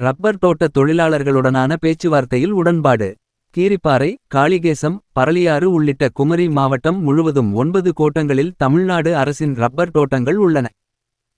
Rubber தோட்ட தொழிலாளர்களுடனான பேச்சுவார்த்தையில் உடன்பாடு. கீரிப்பாறை காளிகேசம் பரளியாறு உள்ளிட்ட குமரி மாவட்டம் முழுவதும் ஒன்பது கோட்டங்களில் தமிழ்நாடு அரசின் ரப்பர் தோட்டங்கள் உள்ளன.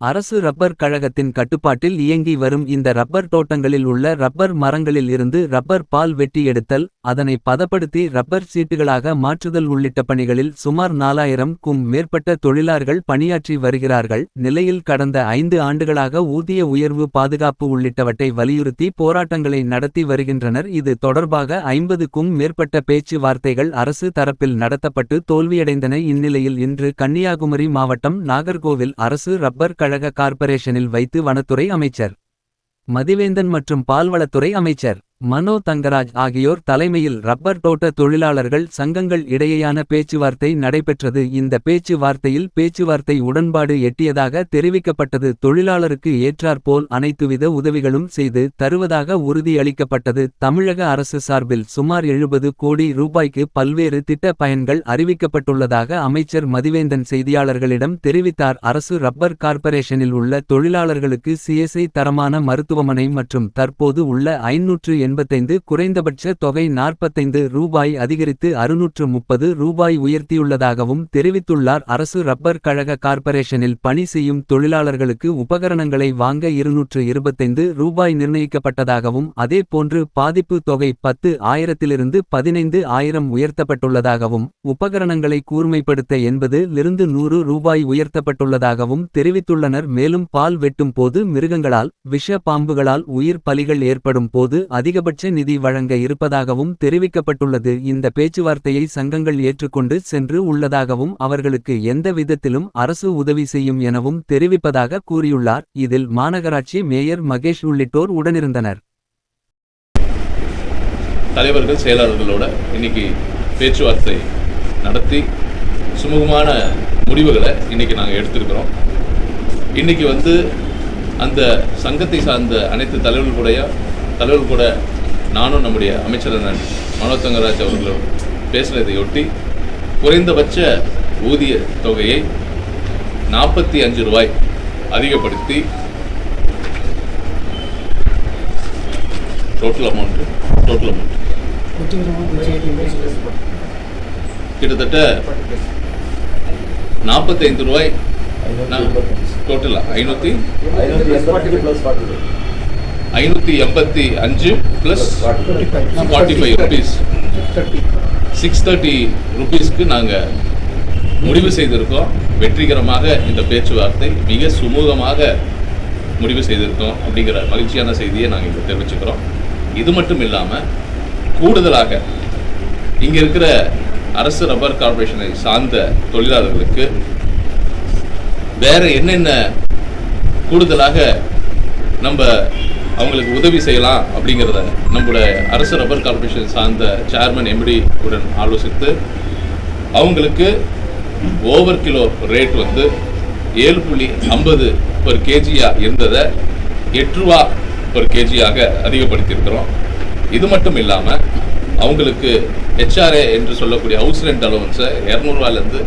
அரசு ரப்பர் கழகத்தின் கட்டுப்பாட்டில் இயங்கி வரும் இந்த ரப்பர் தோட்டங்களில் உள்ள ரப்பர் மரங்களில் இருந்து ரப்பர் பால் வெட்டி எடுத்தல் அதனை பதப்படுத்தி ரப்பர் சீட்டுகளாக மாற்றுதல் உள்ளிட்ட பணிகளில் சுமார் நாலாயிரம் க்கும் மேற்பட்ட தொழிலாளர்கள் பணியாற்றி வருகிறார்கள். நிலையில் கடந்த ஐந்து ஆண்டுகளாக ஊதிய உயர்வு பாதுகாப்பு உள்ளிட்டவற்றை வலியுறுத்தி போராட்டங்களை நடத்தி வருகின்றனர். இது தொடர்பாக ஐம்பதுக்கும் மேற்பட்ட பேச்சு வார்த்தைகள் அரசு தரப்பில் நடத்தப்பட்டு தோல்வியடைந்தன. இந்நிலையில் இன்று கன்னியாகுமரி மாவட்டம் நாகர்கோவில் அரசு ரப்பர் கழக கார்ப்பரேஷனில் வைத்து வனத்துறை அமைச்சர் மதிவேந்தன் மற்றும் பால்வளத்துறை அமைச்சர் மனோ தங்கராஜ் ஆகியோர் தலைமையில் ரப்பர் தோட்ட தொழிலாளர்கள் சங்கங்கள் இடையேயான பேச்சுவார்த்தை நடைபெற்றது. இந்த பேச்சுவார்த்தையில் பேச்சுவார்த்தை உடன்பாடு எட்டியதாக தெரிவிக்கப்பட்டது. தொழிலாளருக்கு ஏற்றாற்போல் அனைத்துவித உதவிகளும் செய்து தருவதாக உறுதியளிக்கப்பட்டது. தமிழக அரசு சார்பில் சுமார் எழுபது கோடி ரூபாய்க்கு பல்வேறு திட்ட பயன்கள் அறிவிக்கப்பட்டுள்ளதாக அமைச்சர் மதிவேந்தன் செய்தியாளர்களிடம் தெரிவித்தார். அரசு ரப்பர் கார்ப்பரேஷனில் உள்ள தொழிலாளர்களுக்கு சிஎஸ்ஐ தரமான மருத்துவமனை மற்றும் தற்போது உள்ள ஐநூற்று எண்பத்தைந்து குறைந்தபட்ச தொகை நாற்பத்தைந்து ரூபாய் அதிகரித்து அறுநூற்று முப்பது ரூபாய் உயர்த்தியுள்ளதாகவும் தெரிவித்துள்ளார். அரசு ரப்பர் கழக கார்ப்பரேஷனில் பணி செய்யும் தொழிலாளர்களுக்கு உபகரணங்களை வாங்க இருநூற்று இருபத்தைந்து ரூபாய் நிர்ணயிக்கப்பட்டதாகவும் அதேபோன்று பாதிப்பு தொகை பத்து ஆயிரத்திலிருந்து பதினைந்து ஆயிரம் உயர்த்தப்பட்டுள்ளதாகவும் உபகரணங்களை கூர்மைப்படுத்த எண்பது லிருந்து நூறு ரூபாய் உயர்த்தப்பட்டுள்ளதாகவும் தெரிவித்துள்ளனர். மேலும் பால் வெட்டும் போது மிருகங்களால் விஷ பாம்புகளால் உயிர் பலிகள் ஏற்படும் போது அதிக அதிகபட்ச நிதி வழங்க இருப்பதாகவும் தெரிவிக்கப்பட்டுள்ளது. இந்த பேச்சுவார்த்தையை சங்கங்கள் ஏற்றுக்கொண்டு சென்று உள்ளதாகவும் அவர்களுக்கு எந்த விதத்திலும் அரசு உதவி செய்யும் எனவும் தெரிவிப்பதாக கூறியுள்ளார். இதில் மாநகராட்சி மேயர் மகேஷ் உள்ளிட்டோர் உடனிருந்தனர். தலைவர்கள் செயலாளர்களோட இன்னைக்கு பேச்சுவார்த்தை நடத்தி சுமூகமான முடிவுகளை இன்னைக்கு நாங்கள் எடுத்திருக்கிறோம். இன்னைக்கு வந்து அந்த சங்கத்தை சார்ந்த அனைத்து தலைவர்களுடைய தலைவர் தலைவர்கள் கூட நானும் நம்முடைய அமைச்சர் அண்ணன் மனோ தங்கராஜ் அவர்களோடு பேசுனதையொட்டி குறைந்தபட்ச ஊதிய தொகையை நாற்பத்தி அஞ்சு ரூபாய் அதிகப்படுத்தி டோட்டல் அமௌண்ட் டோட்டல் அமௌண்ட் கிட்டத்தட்ட நாற்பத்தைந்து ரூபாய் டோட்டல் ஐநூற்றி ஐநூற்றி எண்பத்தி அஞ்சு plus forty five rupees six thirty ருபீஸ்க்கு நாங்கள் முடிவு செய்திருக்கோம். வெற்றிகரமாக இந்த பேச்சுவார்த்தை மிக சுமூகமாக முடிவு செய்திருக்கோம் அப்படிங்கிற மகிழ்ச்சியான செய்தியை நாங்கள் இங்கே தெரிவிச்சுக்கிறோம். இது மட்டும் இல்லாமல் கூடுதலாக இங்கே இருக்கிற அரசு ரப்பர் கார்ப்பரேஷனை சார்ந்த தொழிலாளர்களுக்கு வேற என்னென்ன கூடுதலாக நம்ம அவங்களுக்கு உதவி செய்யலாம் அப்படிங்கிறத நம்மளோட அரசு ரப்பர் கார்ப்பரேஷன் சார்ந்த சேர்மன் எம்டி உடன் ஆலோசித்து அவங்களுக்கு ஓவர் கிலோ ரேட் வந்து ஏழு புள்ளி ஐம்பது பர் கேஜியாக இருந்ததை எட்டு ரூபா பர் கேஜியாக அதிகப்படுத்தியிருக்கிறோம். இது மட்டும் இல்லாமல் அவங்களுக்கு ஹெச்ஆர்ஏ என்று சொல்லக்கூடிய ஹவுஸ் ரெண்ட் அலவன்ஸை இரநூறுவாலேருந்து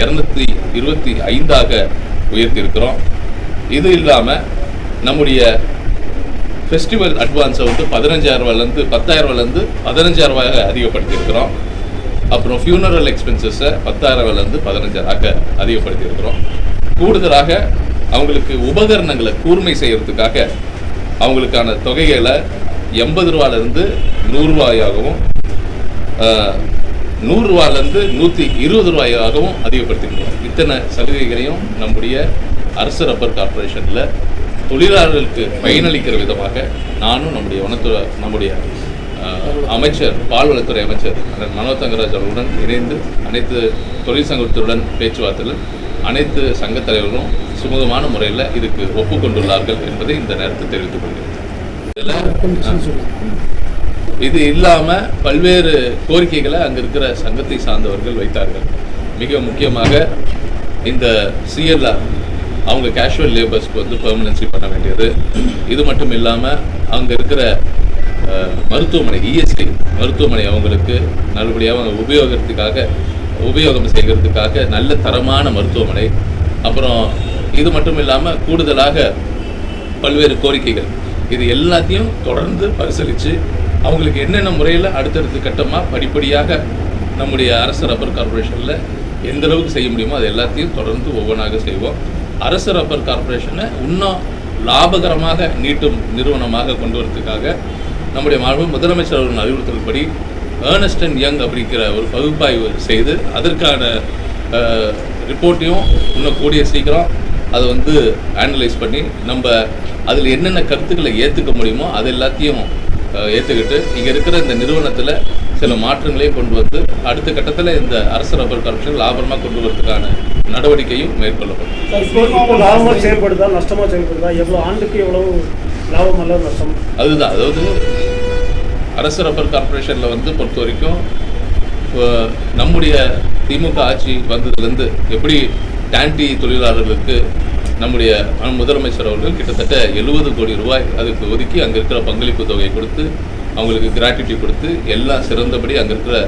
இரநூத்தி இருபத்தி ஐந்தாக உயர்த்தியிருக்கிறோம். இது இல்லாமல் நம்முடைய ஃபெஸ்டிவல் அட்வான்ஸை வந்து பதினஞ்சாயிரரூவாலேருந்து பத்தாயிரரூவாலேருந்து பத்தாயிரம் அதிகப்படுத்தியிருக்கிறோம். அப்புறம் ஃபியூனரல் எக்ஸ்பென்சஸை பத்தாயிரரூவாலேருந்து ரூபாயிலேருந்து பதினஞ்சாயிரம் அதிகப்படுத்தியிருக்கிறோம். கூடுதலாக அவங்களுக்கு உபகரணங்களை கூர்மை செய்கிறதுக்காக அவங்களுக்கான தொகைகளை எண்பது ரூபாலேருந்து நூறுரூவாயாகவும் நூறுரூவாலேருந்து நூற்றி இருபது ரூபாயாகவும் அதிகப்படுத்திருக்கிறோம் இத்தனை சலுகைகளையும் நம்முடைய அரசு ரப்பர் கார்ப்பரேஷனில் தொழிலாளர்களுக்கு பயனளிக்கிற விதமாக நானும் நம்முடைய வனத்துறை நம்முடைய அமைச்சர் பால்வளத்துறை அமைச்சர் மனோ தங்கராஜ் அவர்களுடன் இணைந்து அனைத்து தொழிற்சங்கத்துடன் பேச்சுவார்த்தையில் அனைத்து சங்கத் தலைவர்களும் சுமூகமான முறையில் இதுக்கு ஒப்புக்கொண்டுள்ளார்கள் என்பதை இந்த நேரத்தில் தெரிவித்துக் கொள்கிறேன். இதில் இது இல்லாமல் பல்வேறு கோரிக்கைகளை அங்கே இருக்கிற சங்கத்தை சார்ந்தவர்கள் வைத்தார்கள். மிக முக்கியமாக இந்த சிஎல்ஆர் அவங்க கேஷுவல் லேபர்ஸ்க்கு வந்து பெர்மனன்சி பண்ண வேண்டியது. இது மட்டும் இல்லாமல் அங்கே இருக்கிற மருத்துவமனை இஎஸ்டி மருத்துவமனை அவங்களுக்கு நல்லபடியாக அவங்க உபயோகத்துக்காக உபயோகம் செய்கிறதுக்காக நல்ல தரமான மருத்துவமனை. அப்புறம் இது மட்டும் இல்லாமல் கூடுதலாக பல்வேறு கோரிக்கைகள். இது எல்லாத்தையும் தொடர்ந்து பரிசீலித்து அவங்களுக்கு என்னென்ன முறையில் அடுத்தடுத்த கட்டமாக படிப்படியாக நம்முடைய அரசு ரப்பர் கார்ப்பரேஷனில் எந்த அளவுக்கு செய்ய முடியுமோ அது எல்லாத்தையும் தொடர்ந்து ஒவ்வொன்றாக செய்வோம். அரசு ரப்பர் கார்ப்பரேஷனை இன்னும் லாபகரமாக நீட்டும் நிறுவனமாக கொண்டு வரதுக்காக நம்முடைய மாண்பு முதலமைச்சர் அவர்கள் அறிவுறுத்தல்படி ஏர்னஸ்ட் அண்ட் யங் அப்படிங்கிற ஒரு பகுப்பாய்வு செய்து அதற்கான ரிப்போர்ட்டையும் இன்னும் கூடிய சீக்கிரம் அதை வந்து ஆனலைஸ் பண்ணி நம்ம அதில் என்னென்ன கருத்துக்களை ஏற்றுக்க முடியுமோ அது எல்லாத்தையும் ஏற்றுக்கிட்டு இங்கே இருக்கிற இந்த நிறுவனத்தில் சில மாற்றங்களையும் கொண்டு வந்து அடுத்த கட்டத்தில் இந்த அரசு ரப்பர் கார்ப்பரேஷன் லாபமாக கொண்டு வரதுக்கான நடவடிக்கையும் மேற்கொள்ளப்படும். இப்போ இப்போ லாபமா செயல்படுதா நஷ்டமா செயல்படுதா? எவ்வளவு ஆண்டுக்கு எவ்வளவு லாபம் அல்லது நஷ்டம்? அதுதான். அதாவது அரசு ரப்பர் கார்ப்பரேஷனில் வந்து பொறுத்த வரைக்கும் நம்முடைய திமுக ஆட்சி வந்ததுலேருந்து எப்படி டான்டி தொழிலாளர்களுக்கு நம்முடைய முதலமைச்சர் அவர்கள் கிட்டத்தட்ட எழுபது கோடி ரூபாய் அதுக்கு ஒதுக்கி அங்கே இருக்கிற பங்களிப்பு தொகையை கொடுத்து அவங்களுக்கு கிராட்டிடியூ கொடுத்து எல்லாம் சிறந்தபடி அங்கே இருக்கிற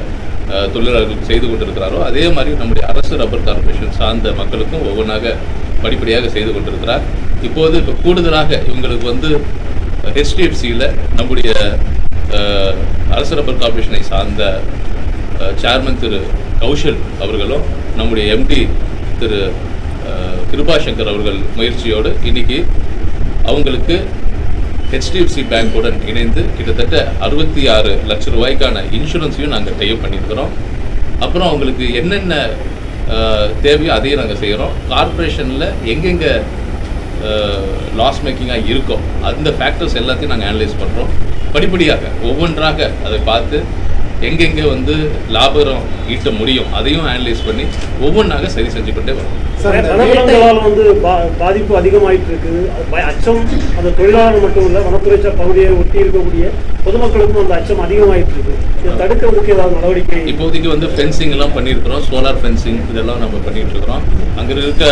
தொழிலாளர்கள் செய்து கொண்டிருக்கிறாரோ அதே மாதிரி நம்முடைய அரசு ரப்பர் கார்பரேஷன் சார்ந்த மக்களுக்கும் ஒவ்வொன்றாக படிப்படியாக செய்து கொண்டிருக்கிறார். இப்போது இப்போ கூடுதலாக இவங்களுக்கு வந்து ஹெச்டிஎஃப்சியில் நம்முடைய அரசு ரப்பர் கார்பரேஷனை சார்ந்த சேர்மன் திரு கௌஷல் அவர்களும் நம்முடைய எம்டி திரு கிருபாசங்கர் அவர்கள் முயற்சியோடு இன்னைக்கு அவங்களுக்கு ஹெச்டிஎஃப்சி பேங்க்குடன் இணைந்து கிட்டத்தட்ட அறுபத்தி ஆறு லட்சம் ரூபாய்க்கான இன்சூரன்ஸையும் நாங்கள் டைப் பண்ணியிருக்கிறோம். அப்புறம் அவங்களுக்கு என்னென்ன தேவையோ அதையும் நாங்கள் செய்கிறோம் கார்ப்பரேஷனில் எங்கெங்கே லாஸ் மேக்கிங்காக இருக்கோ அந்த ஃபேக்டர்ஸ் எல்லாத்தையும் நாங்கள் அனலைஸ் பண்ணுறோம் படிப்படியாக ஒவ்வொன்றாக அதை பார்த்து எங்கெங்கே வந்து லாபம் ஈட்ட முடியும் அதையும் அனலைஸ் பண்ணி ஒவ்வொன்றாக சரி செஞ்சு கொண்டே வரோம் சார் இந்த வனவிலங்குகளால் வந்து பா- பாதிப்பு அதிகமாயிட்டு இருக்குது அச்சம் அந்த தொழிலாளர் மட்டும் இல்ல வனத்துறை பகுதியை ஒட்டி இருக்கக்கூடிய பொதுமக்களுக்கும் அந்த அச்சம் அதிகமாயிட்டு இருக்கு இதை தடுக்கிறதுக்கு ஏதாவது நடவடிக்கை இப்போதைக்கு வந்து ஃபென்சிங் எல்லாம் பண்ணியிருக்கிறோம் சோலார் ஃபென்சிங் இதெல்லாம் நம்ம பண்ணிட்டு இருக்கிறோம் அங்கே இருக்க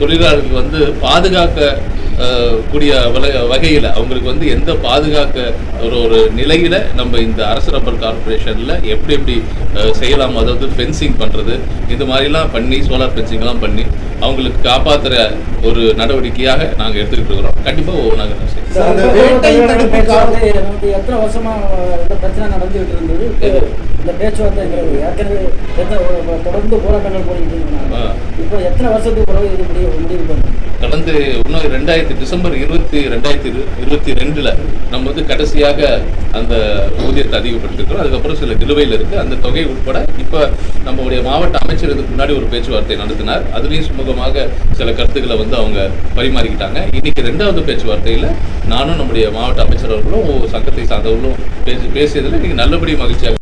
தொழிலாளர்களுக்கு வந்து பாதுகாக்க கூடிய வகையில் அவங்களுக்கு வந்து எந்த பாதுகாக்க ஒரு ஒரு நிலையில நம்ம இந்த அரசு ரப்பர் கார்ப்பரேஷன்ல எப்படி எப்படி செய்யலாம்? அதாவது ஃபென்சிங் பண்றது இது மாதிரிலாம் பண்ணி சோலார் ஃபென்சிங்லாம் பண்ணி அவங்களுக்கு காப்பாத்துற ஒரு நடவடிக்கையாக நாங்கள் எடுத்துக்கிட்டு இருக்கிறோம். கண்டிப்பாக இந்த நமக்கு எத்தனை வருஷமா இந்த பிரச்சனை நடந்துகிட்டு இருந்தது? இந்த பேச்சுவார்த்தைங்கிறது ஏற்கனவே எத்தனை தொடர்ந்து போராட்டங்கள் போயிட்டு. இப்போ எத்தனை வருஷத்துக்கு பிறகு இது முடிவு முடிவு பண்ணுங்க கடந்த இன்னும் ரெண்டாயிரத்தி டிசம்பர் இருபத்தி ரெண்டாயிரத்தி இரு- இருபத்தி ரெண்டுல நம்ம வந்து கடைசியாக அந்த ஊதியத்தை அதிகப்படுத்திருக்கிறோம். அதுக்கப்புறம் சில நிலுவையில் இருக்கு. அந்த தொகை உட்பட இப்போ நம்முடைய மாவட்ட அமைச்சர் இதுக்கு முன்னாடி ஒரு பேச்சுவார்த்தை நடத்தினார். அதுலேயும் சுமூகமாக சில கருத்துக்களை வந்து அவங்க பரிமாறிக்கிட்டாங்க. இன்னைக்கு ரெண்டாவது பேச்சுவார்த்தையில் நானும் நம்முடைய மாவட்ட அமைச்சர் அவர்களும் சங்கத்தை சார்ந்தவர்களும் பேசி பேசியதில் இன்னைக்கு நல்லபடி மகிழ்ச்சியாக